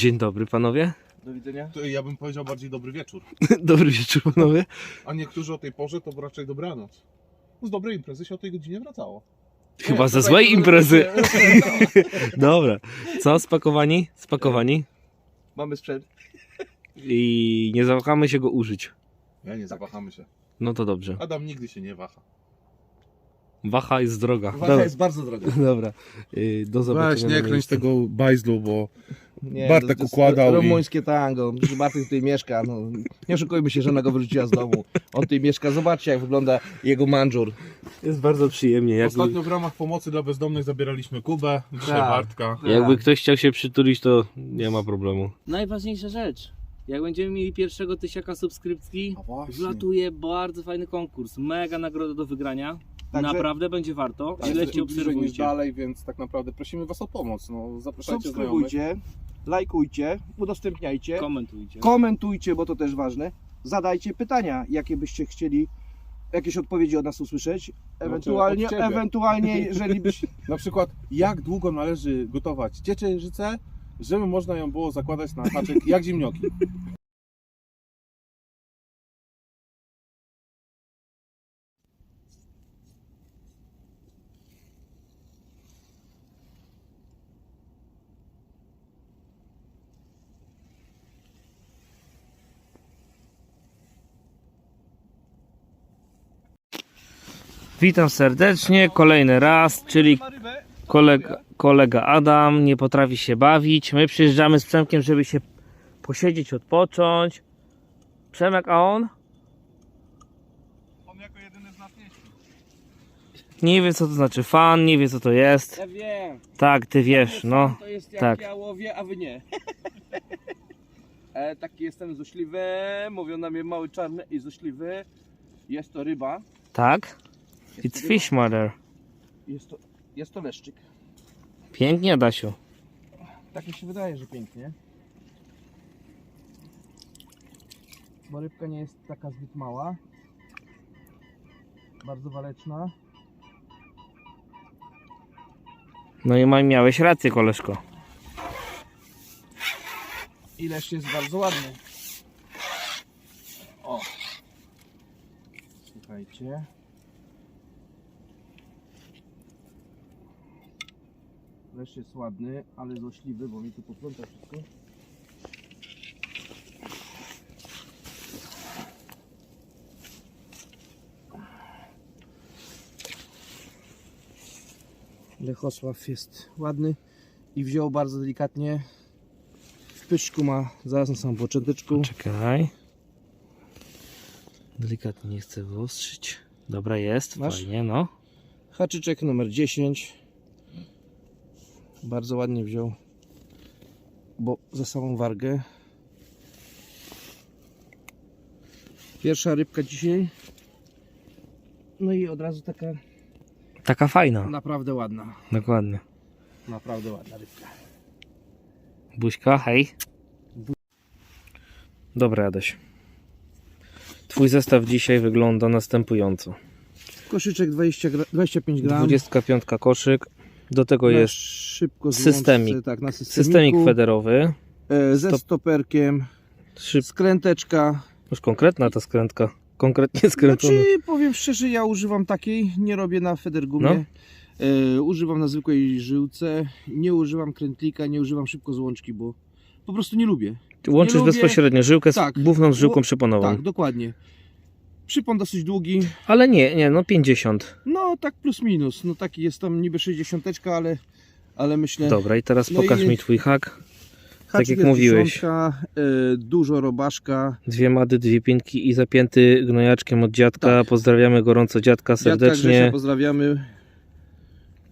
Dzień dobry panowie. Do widzenia. To ja bym powiedział bardziej dobry wieczór. Dobry wieczór panowie. A niektórzy o tej porze to raczej dobranoc. Z dobrej imprezy się o tej godzinie wracało. Chyba Nie, ze złej tak- imprezy. Dobra. Co, spakowani? Spakowani? Mamy sprzęt. I nie zawahamy się go użyć. Ja nie zawahamy się. No to dobrze. Adam nigdy się nie waha. Waha jest droga. Waha Dobra. jest bardzo droga. Dobra. Y, Do zobaczenia. Weź, nie kręć tego bajzlu, bo Nie, Bartek to jest układał i- Rumuńskie tango. Przecież Bartek tutaj mieszka. No, nie oszukujmy się, żona go wyrzuciła z domu. On tutaj mieszka. Zobaczcie, jak wygląda jego mandżur. Jest bardzo przyjemnie. Jakby, ostatnio w ramach pomocy dla bezdomnych zabieraliśmy Kubę, dzisiaj Tak. Bartka. jakby ktoś chciał się przytulić, to nie ma problemu. Najważniejsza rzecz. Jak będziemy mieli pierwszego tysiaka subskrypcji, wlatuje bardzo fajny konkurs. Mega nagroda do wygrania. Także- Naprawdę będzie warto. Śledźcie, obserwujcie. dalej, więc tak naprawdę prosimy Was o pomoc. No, zapraszajcie znajomych. Subskrybujcie, lajkujcie, udostępniajcie, Komentujcie. komentujcie, bo to też ważne. Zadajcie pytania, jakie byście chcieli, jakieś odpowiedzi od nas usłyszeć. Ewentualnie, od ciebie. ewentualnie jeżeli byś... Na przykład, jak długo należy gotować ciecierzycę, żeby można ją było zakładać na haczyk jak zimnioki. Witam serdecznie, kolejny raz, czyli kolega, kolega Adam nie potrafi się bawić. My przyjeżdżamy z Przemkiem, żeby się posiedzieć, odpocząć. Przemek, a on? On jako jedyny z nas nie. Nie wie co to znaczy fan, nie wie co to jest. Ja wiem. Tak, ty wiesz, no. To jest jak tak. ja łowię, a wy nie. e, taki jestem złośliwy. Mówią na mnie mały czarny i złośliwy. Jest to ryba. Tak? It's fish mother. Jest to, jest to leszczyk. Pięknie, Adasiu. Tak mi się wydaje, że pięknie. Bo rybka nie jest taka zbyt mała. Bardzo waleczna. No i miałeś rację, koleżko. Ileż jest bardzo ładny. O. Słuchajcie. Leszcz jest ładny, ale złośliwy, bo mi tu popląta wszystko. Lechosław jest ładny i wziął bardzo delikatnie w pyszczku ma zaraz na samym począteczku. Czekaj. Delikatnie nie chcę wyostrzyć. Dobra, jest, Masz? fajnie, no. Haczyczek numer 10. Bardzo ładnie wziął, bo za samą wargę. Pierwsza rybka dzisiaj. No i od razu taka Taka fajna, naprawdę ładna. dokładnie. Naprawdę ładna rybka. Buźka, hej. Dobra, Adaś. Twój zestaw dzisiaj wygląda następująco. Koszyczek 20 gra, 25 gram. 25 koszyk. Do tego jest szybko systemik. Tak, na systemik federowy. E, ze Stop. stoperkiem. Szyb... Skręteczka. Już konkretna ta skrętka. Konkretnie skręcona. Znaczy, powiem szczerze, ja używam takiej, nie robię na federgumie. E, używam na zwykłej żyłce, nie używam krętlika, nie używam szybko złączki, bo po prostu nie lubię. Łączysz lubię- bezpośrednio żyłkę z Tak. główną z żyłką przyponową. Tak, dokładnie. Przypon dosyć długi, Ale nie, nie, no 50. no tak plus minus, no taki jest tam niby 60, ale, ale myślę... Dobra, i teraz No pokaż i- mi twój hak. haczyk jak mówiłeś. e, dużo robaszka, Dwie mady, dwie pinki i zapięty gnojaczkiem od dziadka. Tak. Pozdrawiamy gorąco dziadka Dziadka serdecznie. Grzesia pozdrawiamy.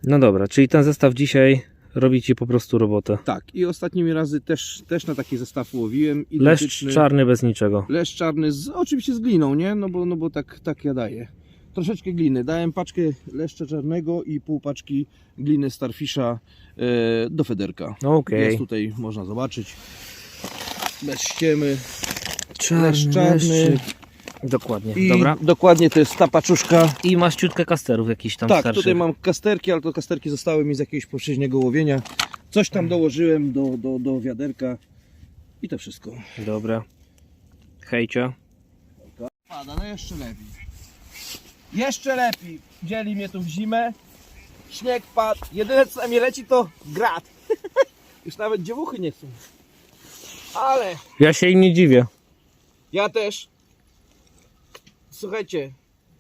No dobra, czyli ten zestaw dzisiaj robi ci po prostu robotę. Tak, i ostatnimi razy też, też na taki zestaw łowiłem. Leszcz identyczny. czarny bez niczego. Leszcz czarny, z, oczywiście z gliną, nie? No bo, no bo tak, tak ja daję. Troszeczkę gliny. Dałem paczkę leszcza czarnego i pół paczki gliny Starfisha e, do federka. Okej. Jest tutaj, można zobaczyć. Bez ściemy. Czarny, czarny. leszczyk. Dokładnie, I dobra. dokładnie to jest ta paczuszka. I masz ciutkę kasterów jakiś tam tak, starszych. tutaj mam kasterki, ale to kasterki zostały mi z jakiegoś poprzedniego łowienia. Coś tam dołożyłem do, do, do wiaderka. I to wszystko. Dobra. Hejcia. Pada, no jeszcze lepiej. Jeszcze lepiej. Dzieli mnie tu w zimę. Śnieg padł. Jedyne co na mnie leci to grat. Już nawet dziewuchy nie chcą. Ale Ja się im nie dziwię. ja też. Słuchajcie,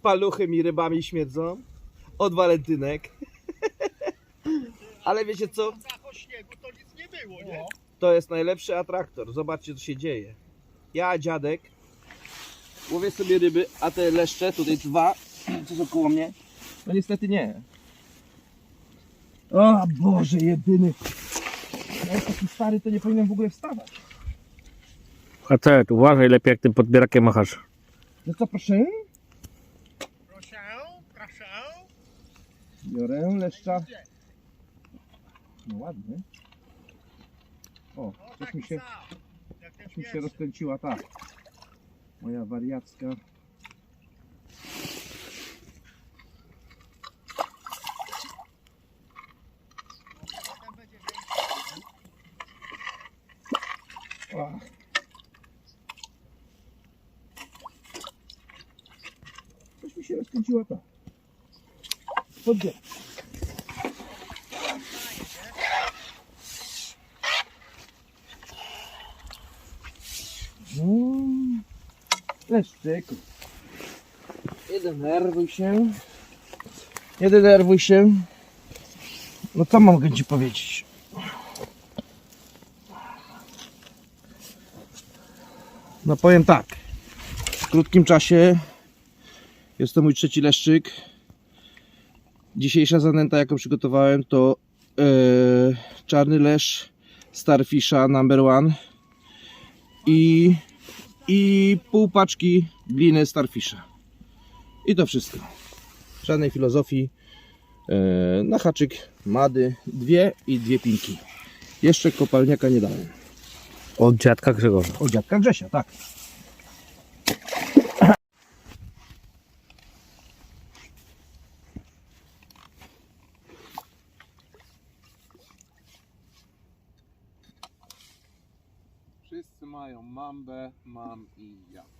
paluchy mi rybami śmiedzą. Od walentynek. Ale wiecie co? To jest najlepszy atraktor. Zobaczcie co się dzieje. Ja, dziadek, łowię sobie ryby, a te leszcze, tutaj dwa, co są koło mnie, no niestety nie. O Boże, jedyny. Ja jest taki stary, to nie powinienem w ogóle wstawać. A te, uważaj lepiej jak tym podbierakiem machasz. No co, proszę? Proszę, proszę. Biorę leszcza. No ładny. O, coś mi się, coś mi się rozkręciła ta. Moja wariacka. Rozkręciła ta. Podbieram. Mm, Leszczyku. Nie denerwuj się. Nie denerwuj się. No co mogę ci powiedzieć? No powiem tak. W krótkim czasie jest to mój trzeci leszczyk. Dzisiejsza zanęta, jaką przygotowałem, to e, czarny leszcz Starfisha number one i, i pół paczki gliny Starfisha. I to wszystko. Żadnej filozofii. E, na haczyk mady dwie i dwie pinki. Jeszcze kopalniaka nie dałem. Od dziadka Grzegorza. O dziadka Grzesia, tak. Mambę, mam i ja.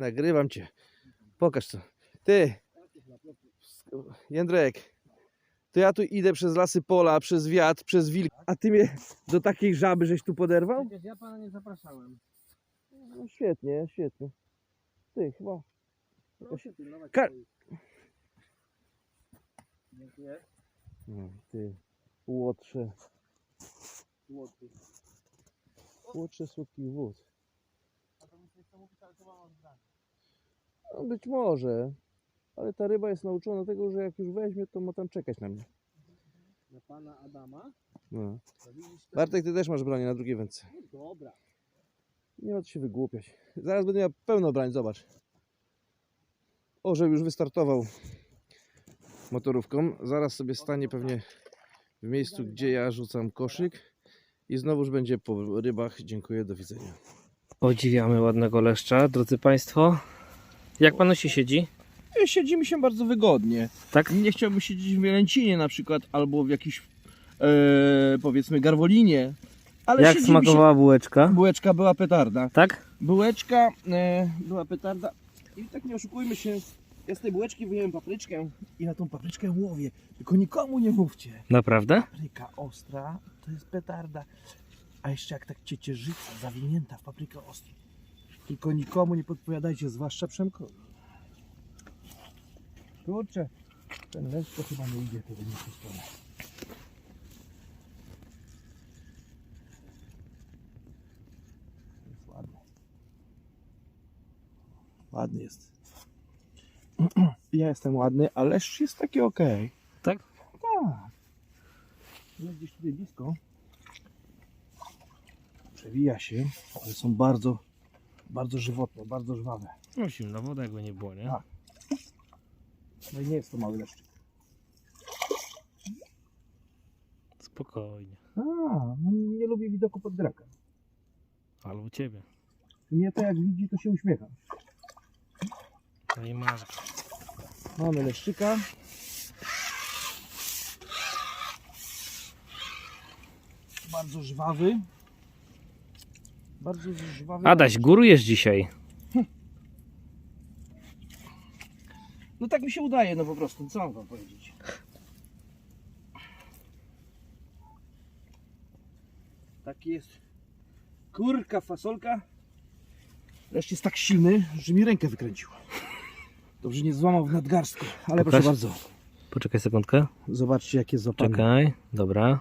Nagrywam cię. Pokaż co. Ty. Jędrek. To ja tu idę przez lasy pola, przez wiatr, przez wilk, a ty mnie do takiej żaby żeś tu poderwał? Przecież ja pana nie zapraszałem. No świetnie, świetnie. Ty chyba. Proszę pilnować. Ka- swoich. Dziękuję. No, ty. Łotrze. Złoty. Łotrze słodkich wód. A to muszę jeszcze mówić, ale to mam oddane. No być może. Ale ta ryba jest nauczona tego, że jak już weźmie, to ma tam czekać na mnie. Na pana Adama? No. To widzisz, to Bartek, ty też masz bronię na drugiej wędce. dobra. Nie ma co się wygłupiać. Zaraz będę miał pełno brań, zobacz. O, że już wystartował motorówką. Zaraz sobie stanie pewnie w miejscu, gdzie ja rzucam koszyk. I znowuż będzie po rybach. Dziękuję, do widzenia. Podziwiamy ładnego leszcza, drodzy Państwo. Jak panu się siedzi? Siedzi mi się bardzo wygodnie. Tak? Nie chciałbym siedzieć w Mielęcinie na przykład, albo w jakiejś e, powiedzmy garwolinie. Ale Jak siedzi mi smakowała bułeczka? Się... Bułeczka była petarda. Tak? Bułeczka e, była petarda. I tak nie oszukujmy się, ja z tej bułeczki wyjąłem papryczkę i na tą papryczkę łowię. Tylko nikomu nie mówcie. Naprawdę? Papryka ostra to jest petarda. A jeszcze jak tak ciecierzyca zawinięta w paprykę ostrą. Tylko nikomu nie podpowiadajcie, zwłaszcza Przemkowi. Kurczę, ten leszcz to chyba nie idzie w tą stronę. Jest ładny. Ładny jest. Ja jestem ładny, a leszcz jest taki okej. Tak? Tak. Jest gdzieś tutaj blisko. Przewija się, ale są bardzo Bardzo żywotne, bardzo żwawe. No zimna woda jakby nie było, nie? A. No i nie jest to mały leszczyk. Spokojnie. A, no nie lubię widoku podgraka. Ale u ciebie. Mnie to jak widzi, to się uśmiecha. No i masz go. Mamy leszczyka. Bardzo żwawy. Bardzo żwawy. Adaś, górujesz dzisiaj. No tak mi się udaje, no po prostu. Co mam wam powiedzieć? Taki jest. Kurka, fasolka. Leszcz jest tak silny, że mi rękę wykręcił. Dobrze nie złamał w nadgarstku, ale Pokaż. proszę bardzo. Poczekaj sekundkę. Zobaczcie jakie złapane. Czekaj. Dobra.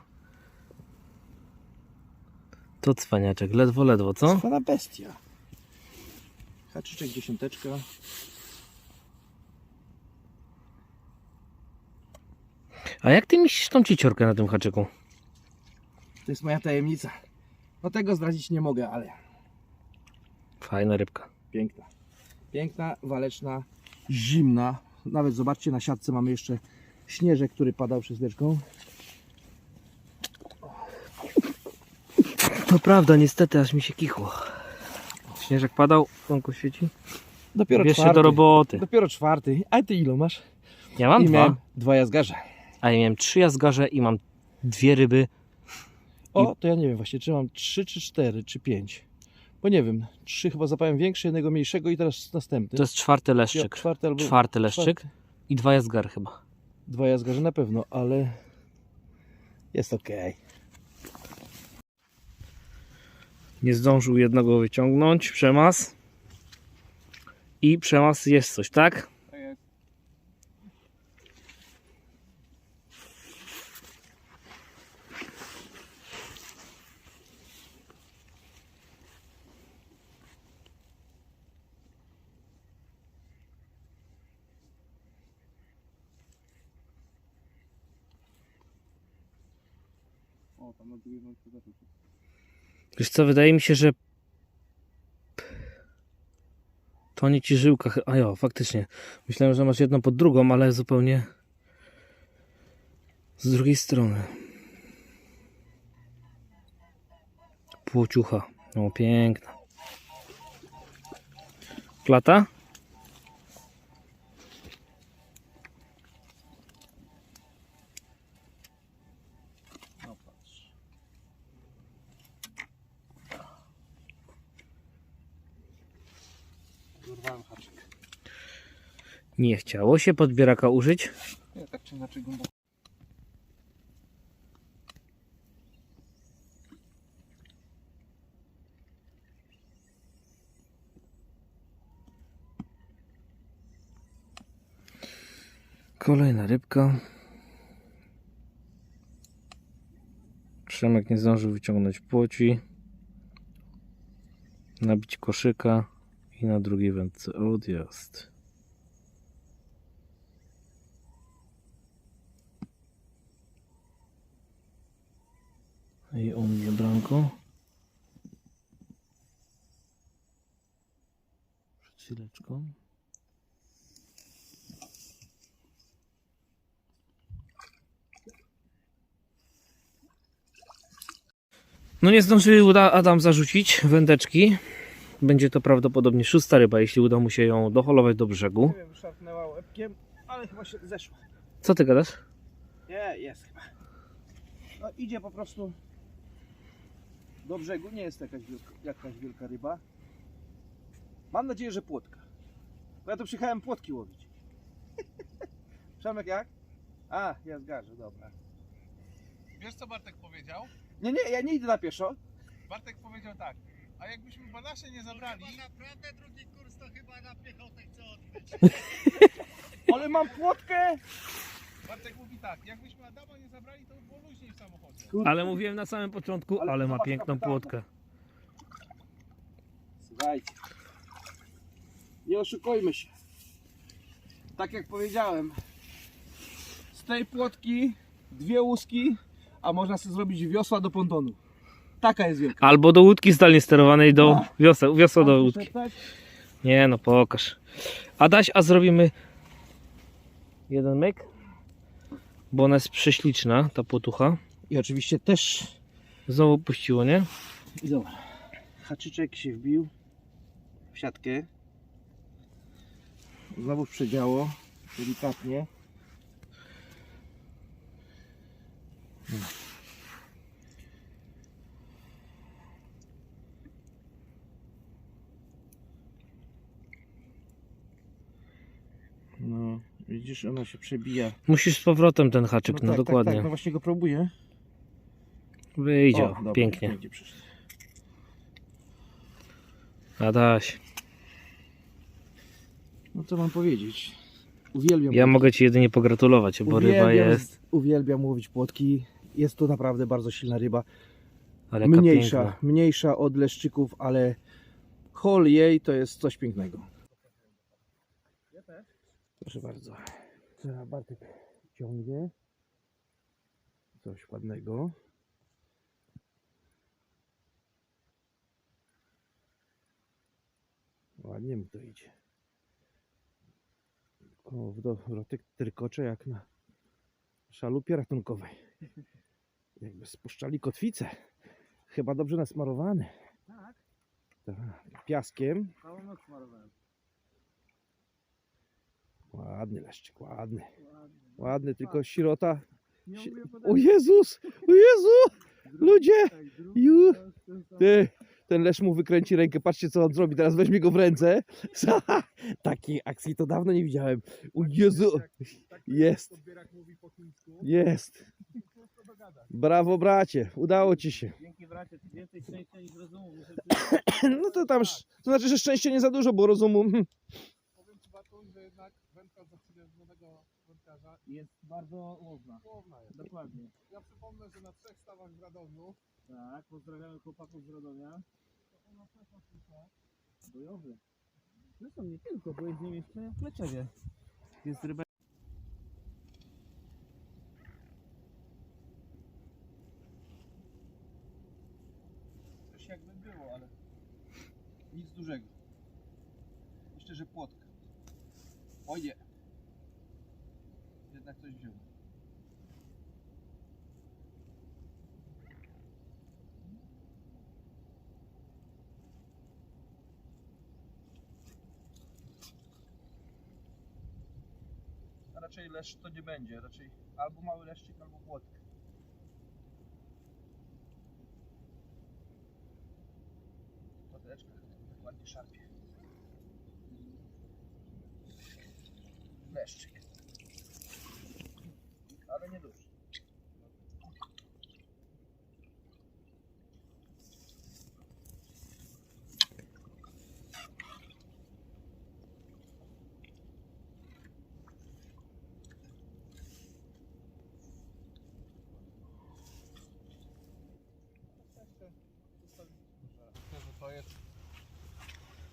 To cwaniaczek. Ledwo, ledwo, co? Pana bestia. Haczyczek dziesiąteczka. A jak ty mieścisz tą cieciorkę na tym haczyku? To jest moja tajemnica. No tego zdradzić nie mogę, ale Fajna rybka. piękna. Piękna, waleczna, zimna. Nawet zobaczcie, na siatce mamy jeszcze śnieżek, który padał przez leczką. To prawda, niestety, aż mi się kichło. Śnieżek padał, słonko świeci. Dopiero Bierz się czwarty. do roboty. Dopiero czwarty. A ty ile masz? Ja mam I dwa, miałem dwa jazgarze. a ja miałem trzy jazgarze i mam dwie ryby. O, to ja nie wiem właśnie, czy mam trzy, czy cztery, czy pięć. Bo nie wiem, trzy chyba zapałem większe, jednego mniejszego i teraz następny. To jest czwarty leszczyk. Czwarty albo Czwarty leszczyk czwarty. i dwa jazgary chyba. Dwa jazgarze na pewno, ale jest ok. Nie zdążył jednego wyciągnąć. Przemas. I przemas jest coś, tak? O, tam na drugiej wątku zaczął. Wiesz co, wydaje mi się, że to nie ci żyłka. A jo, faktycznie. Myślałem, że masz jedną pod drugą, ale zupełnie z drugiej strony. Płociucha. O, piękna. Klata? Nie chciało się podbieraka użyć. Nie, tak czy inaczej głęboko. Kolejna rybka. Przemek nie zdążył wyciągnąć płoci. Nabić koszyka i na drugiej wędce odjazd. I u mnie branko. Przed chwileczką. No nie zdążył uda Adam zarzucić wędeczki. Będzie to prawdopodobnie szósta ryba, jeśli uda mu się ją doholować do brzegu. Nie wiem, szarpnęła łebkiem, ale chyba się zeszła. Co ty gadasz? Nie, jest chyba. No idzie po prostu do brzegu, nie jest to jakaś wielka, jakaś wielka ryba. Mam nadzieję, że płotka. Bo ja tu przyjechałem płotki łowić. Przemek jak? A, ja zgarzę, dobra. Wiesz co Bartek powiedział? Nie, nie, ja nie idę na pieszo. Bartek powiedział tak, a jakbyśmy banasze nie zabrali, naprawdę drugi kurs to chyba na piechotę chce odbyć. Ale mam płotkę! Bartek mówi tak, jakbyśmy Adama nie zabrali, to by było luźniej w samochodzie. Ale mówiłem na samym początku, Ale ale ma zobacz, piękną kapitan. płotkę. Słuchajcie. Nie oszukujmy się. Tak jak powiedziałem, z tej płotki dwie łuski, a można sobie zrobić wiosła do pontonu. taka jest wielka. Albo do łódki zdalnie sterowanej, do No. wioseł, wioseł do łódki. Szeptać? Nie no, pokaż. Adaś, a zrobimy jeden myk? Bo ona jest prześliczna, ta potucha. I oczywiście też Znowu puściło, nie? I dobra. Haczyczek się wbił w siatkę. Znowu przedziało. Delikatnie. No, widzisz, ona się przebija. Musisz z powrotem ten haczyk, no, tak, dokładnie. Tak, tak, no właśnie go próbuję. Wyjdzie, O, dobra, pięknie. Adaś, No co mam powiedzieć? Uwielbiam ja mogę Ci jedynie pogratulować, bo ryba Uwielbiam- jest, Uwielbiam łowić płotki. Jest to naprawdę bardzo silna ryba. ale Mniejsza, piękna. mniejsza od leszczyków, ale hol jej to jest coś pięknego. Proszę bardzo. Teraz Bartek ciągnie. Coś ładnego. Ładnie mu to idzie. O, w dowrotek tyrkocze jak na szalupie ratunkowej. Jakby spuszczali kotwicę. Chyba dobrze nasmarowany. Tak. Tak. Piaskiem. Całą noc smarowałem. Ładny leszczyk, ładny. Ładny, tylko sirota. Nie Si- umiem O Jezus! O Jezu! Ludzie! Ju! Ty, ten lesz mu wykręci rękę. Patrzcie, co on zrobi. Teraz weźmie go w ręce. Takiej akcji to dawno nie widziałem. O Jezu! Jest. Jest. Brawo, bracie. Udało ci się. Dzięki bracie, więcej szczęścia niż rozumu. No to tam, to znaczy, że szczęście nie za dużo, bo rozumu. hmm, Powiem Ci Bartosz, że jednak wędka z zaczynionego wędkarza Jest bardzo łowna. jest. Dokładnie. Ja przypomnę, że na trzech stawach w Radomiu Tak, pozdrawiamy chłopaków z Radomia. Bojowy. Zresztą nie tylko, bo jest z nim jeszcze w Leczewie. Jest ryba. Coś jakby było, ale nic dużego. Myślę, że płotka. O nie! Jednak coś wziął. Raczej leszcz to nie będzie, raczej albo mały leszczyk, albo tak ładnie szarpie.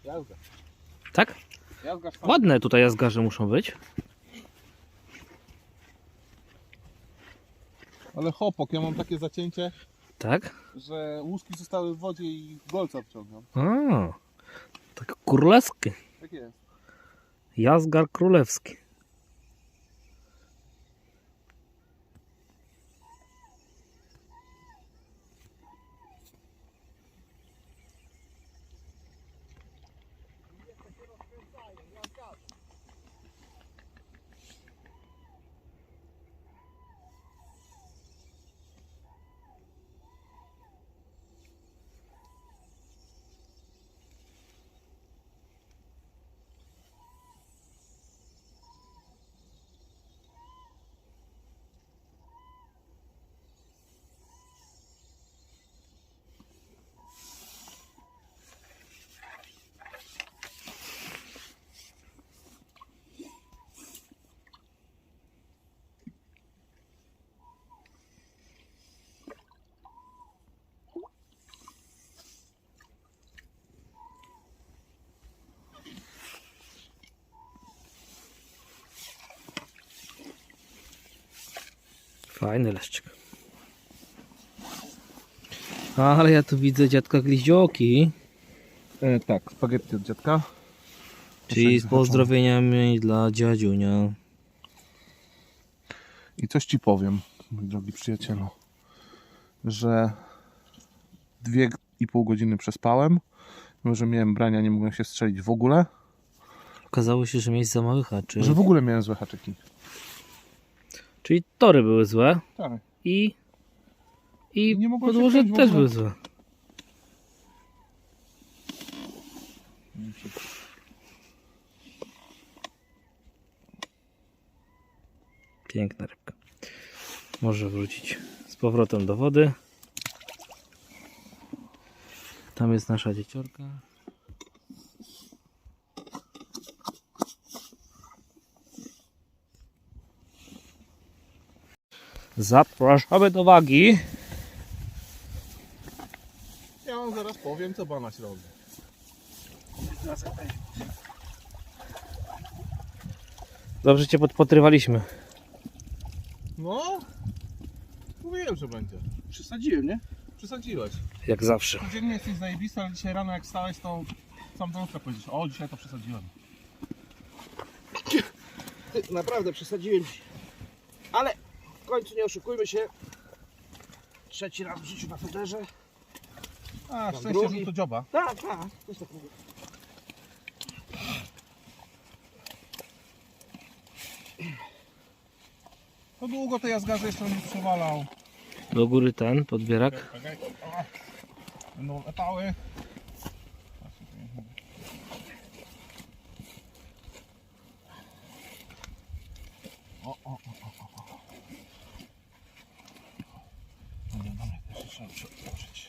Jazda. Tak? Jazda Ładne tutaj jazgarze muszą być. Ale hopok, ja mam takie zacięcie, Tak? że łuski zostały w wodzie i golca wciągam. A, tak królewski. Tak jest. Jazgar królewski. Fajny leszczyk. Ale ja tu widzę dziadka Gliździoki. E, tak, spaghetti od dziadka. Czyli z pozdrowieniami dla dziadziunia. I coś ci powiem, mój drogi przyjacielu, że dwie i pół godziny przespałem, mimo że miałem brania, nie mogłem się strzelić w ogóle, Okazało się, że miałeś za mały haczyk. że w ogóle miałem złe haczyki. Czyli tory były złe Tak. i i Nie podłoże też były złe. Piękna rybka. Może wrócić z powrotem do wody. Tam jest nasza dzieciorka. Zapraszamy do wagi. Ja wam zaraz powiem, co Banaś robi. Dobrze cię podpotrywaliśmy. No, mówiłem, że będzie. Przesadziłem, nie? Przesadziłeś. Jak zawsze. Codziennie jesteś zajebisty, ale dzisiaj rano jak stałeś, to sam do powiedzieć, o dzisiaj to przesadziłem. Ty, naprawdę przesadziłem ci. Ale końcu nie oszukujmy się. Trzeci raz w życiu na federze. A, szczęście, drugi. że to dzioba. Tak, tak. Też tak mówię. To długo to ja z gazu jeszcze nie przewalał. Do góry ten podbierak. Czekaj, o, Będą latały. O, o, o, o, o, o. Dobra, trzeba przełożyć.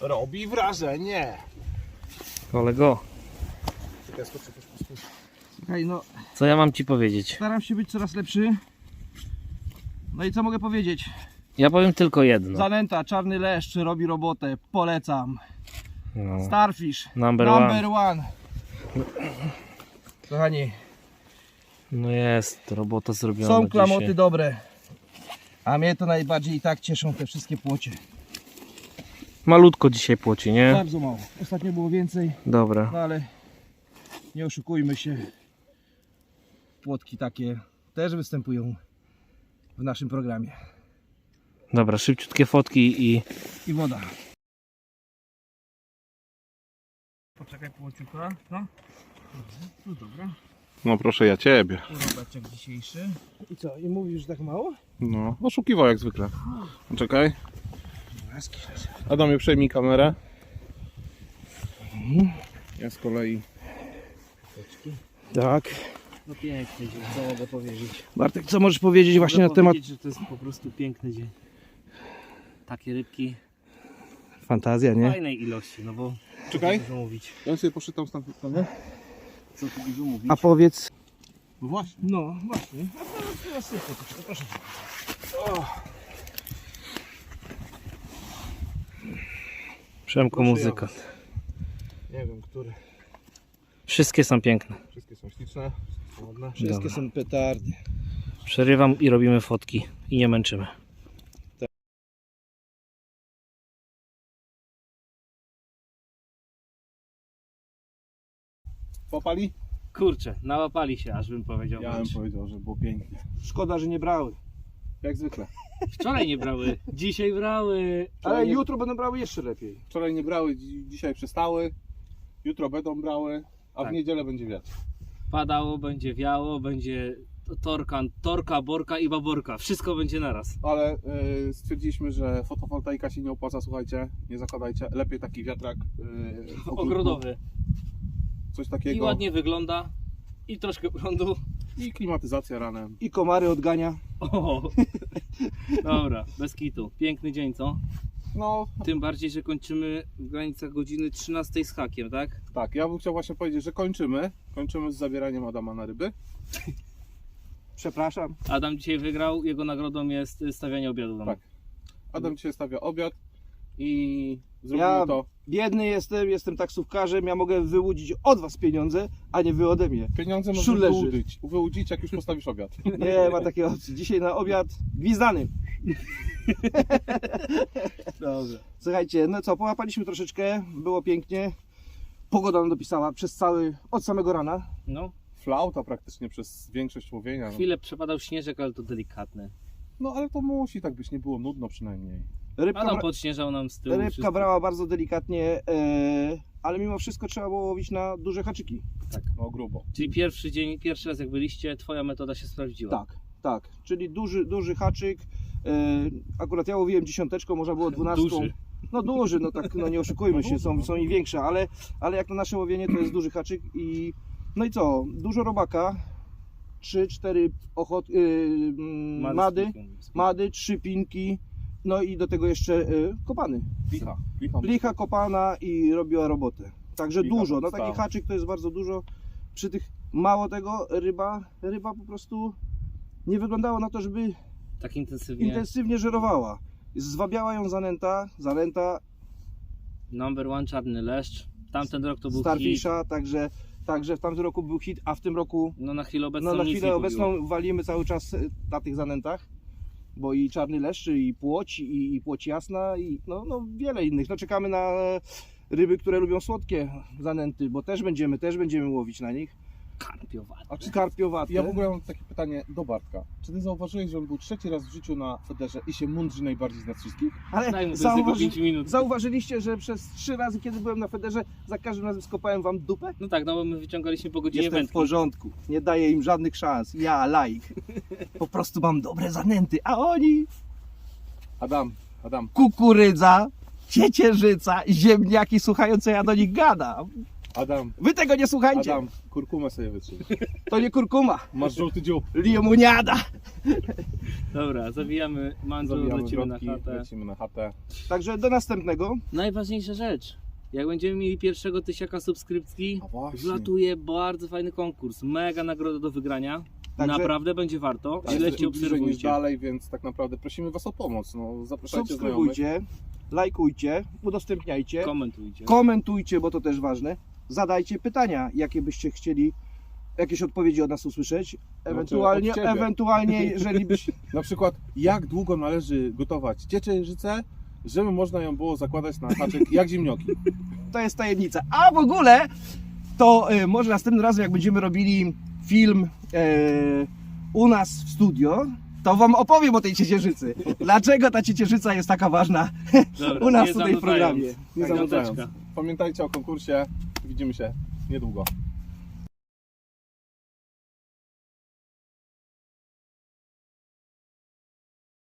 Robi wrażenie. Kolego, Czekaj, skoczę. Hej, no co ja mam ci powiedzieć? staram się być coraz lepszy. No i co mogę powiedzieć? Ja powiem tylko jedno. Zanęta, czarny leszcz robi robotę. Polecam. No. Starfish. Number Number one. Kochani, No jest, robota zrobiona są klamoty dzisiaj. dobre. A mnie to najbardziej i tak cieszą te wszystkie płocie. Malutko dzisiaj płoci, nie? Bardzo mało. Ostatnio było więcej, Dobra. no ale nie oszukujmy się. Płotki takie też występują w naszym programie. Dobra, szybciutkie fotki i... I woda. Poczekaj płociuka. No. No dobra. No proszę ja ciebie. Robaczek dzisiejszy. I co? I mówisz, że tak mało? No, oszukiwał jak zwykle. Czekaj. Adamie, przejmij kamerę. Ja z kolei. Tak. No piękny dzień, co mogę powiedzieć? Bartek, co możesz powiedzieć właśnie na temat że to jest po prostu piękny dzień. Takie rybki fantazja, nie? fajnej ilości, no bo Czekaj. dużo mówić. Ja sobie poczytam z tamtej strony. Co tu dużo mówić? A powiedz. No właśnie. No, właśnie. A teraz proszę. Przemku Proszę muzyka. Nie wiem, który. Wszystkie są piękne. Wszystkie są śliczne, wszystkie są ładne. Wszystkie Dobra. są petardy. Przerywam i robimy fotki. I nie męczymy. Popali? Kurczę, nałapali się, aż bym powiedział. Ja bym powiedział, że było pięknie. Szkoda, że nie brały. Jak zwykle. Wczoraj nie brały, dzisiaj brały. Ale jutro będą brały jeszcze lepiej. Wczoraj nie brały, dzi- dzisiaj przestały. Jutro będą brały, a Tak. w niedzielę będzie wiatr. Padało, będzie wiało, będzie torka, torka, borka i baborka. Wszystko będzie naraz. Ale y, stwierdziliśmy, że fotowoltaika się nie opłaca, słuchajcie, nie zakładajcie. Lepiej taki wiatrak y, w ogródku, Ogrodowy. Coś takiego. I ładnie wygląda. I troszkę prądu. I klimatyzacja ranem. I komary odgania. O. Dobra, bez kitu. Piękny dzień, co? No Tym bardziej, że kończymy w granicach godziny 13 z hakiem, tak? tak, ja bym chciał właśnie powiedzieć, że kończymy. Kończymy z zabieraniem Adama na ryby. Przepraszam. Adam dzisiaj wygrał, jego nagrodą jest stawianie obiadu. Tak. Adam dzisiaj stawia obiad i Zrobimy Ja to. biedny jestem, jestem taksówkarzem, ja mogę wyłudzić od was pieniądze, a nie wy ode mnie. Pieniądze możesz Szul leży. wyłudzić. Wyłudzić, jak już postawisz obiad. Nie ma takiej opcji. Dzisiaj na obiad gwizdany. Dobrze. Słuchajcie, no co, połapaliśmy troszeczkę, było pięknie. Pogoda nam dopisała przez cały, od samego rana. No, Flauta praktycznie przez większość łowienia. No. chwilę przepadał śnieżek, ale to delikatny. no ale to musi tak być, nie było nudno przynajmniej. Rybka, Adam podśnieżał nam z tyłu rybka wszystko. brała bardzo delikatnie, e, ale mimo wszystko trzeba było łowić na duże haczyki. No grubo. Czyli pierwszy dzień, pierwszy raz jak byliście, twoja metoda się sprawdziła. Tak, tak. Czyli duży, duży haczyk. E, akurat ja łowiłem dziesiąteczką, można było dwunastką. Duży. No duży, no tak, no nie oszukujmy się, są, są i większe, ale, ale jak na nasze łowienie to jest duży haczyk i no i co, dużo robaka, 3-4 ochot, yy, mady, mady, trzy pinki, no i do tego jeszcze yy, kopany. Licha. Licha. Licha kopana i robiła robotę. Także Licha dużo, podstawa. taki haczyk to jest bardzo dużo. Przy tych, mało tego, ryba, ryba po prostu nie wyglądało na to, żeby Tak intensywnie. intensywnie żerowała. Zwabiała ją zanęta, zanęta Number one czarny leszcz. Tamten rok to był hit. Starfisha, także, także w tamtym roku był hit, a w tym roku No na chwilę obecną no, na nic chwilę nie obecną walimy cały czas na tych zanętach, bo i czarny leszczy, i płoć, i, i płoć jasna, i no, no wiele innych. No czekamy na ryby, które lubią słodkie zanęty, bo też będziemy, też będziemy łowić na nich. Karpiowaty. A czy Karpiowate. Ja w ogóle mam takie pytanie do Bartka. Czy ty zauważyłeś, że on był trzeci raz w życiu na Federze i się mądrzy najbardziej z nas wszystkich? Ale Daj mu tego zauważy, 5 minut. zauważyliście, że przez trzy razy, kiedy byłem na Federze, za każdym razem skopałem wam dupę? No tak, no bo my wyciągaliśmy po godzinie Jestem w wędki. porządku. Nie daję im żadnych szans. Ja, laik. Po prostu mam dobre zanęty, a oni Adam, Adam, kukurydza, ciecierzyca, ziemniaki, słuchają co ja do nich gadam. Adam, Wy tego nie słuchajcie. Adam, kurkumę sobie wytrzyj. To nie kurkuma, Masz żółty dziób. limuniada. Dobra, zawijamy mandżu, Zabijamy lecimy na wrotki, chatę. lecimy na chatę. Także do następnego. Najważniejsza rzecz. Jak będziemy mieli pierwszego tysiaka subskrypcji, A właśnie. wlatuje bardzo fajny konkurs. Mega nagroda do wygrania. Także- Naprawdę będzie warto. Tak, Śledźcie, jesteśmy bliżej niż obserwujcie. dalej, więc tak naprawdę prosimy Was o pomoc. No, zapraszajcie znajomych. Subskrybujcie, lajkujcie, udostępniajcie, Komentujcie. komentujcie, bo to też ważne. Zadajcie pytania, jakie byście chcieli, jakieś odpowiedzi od nas usłyszeć. Ewentualnie, od ciebie. ewentualnie jeżeli byś... Na przykład, jak długo należy gotować ciecierzycę, żeby można ją było zakładać na haczyk jak zimnioki. To jest tajemnica. A w ogóle to e, może następnym razem, jak będziemy robili film e, u nas w studio, to wam opowiem o tej ciecierzycy. Dlaczego ta ciecierzyca jest taka ważna Dobra, u nas tutaj w programie. Nie Tak, zanudzając. Pamiętajcie o konkursie. Widzimy się niedługo.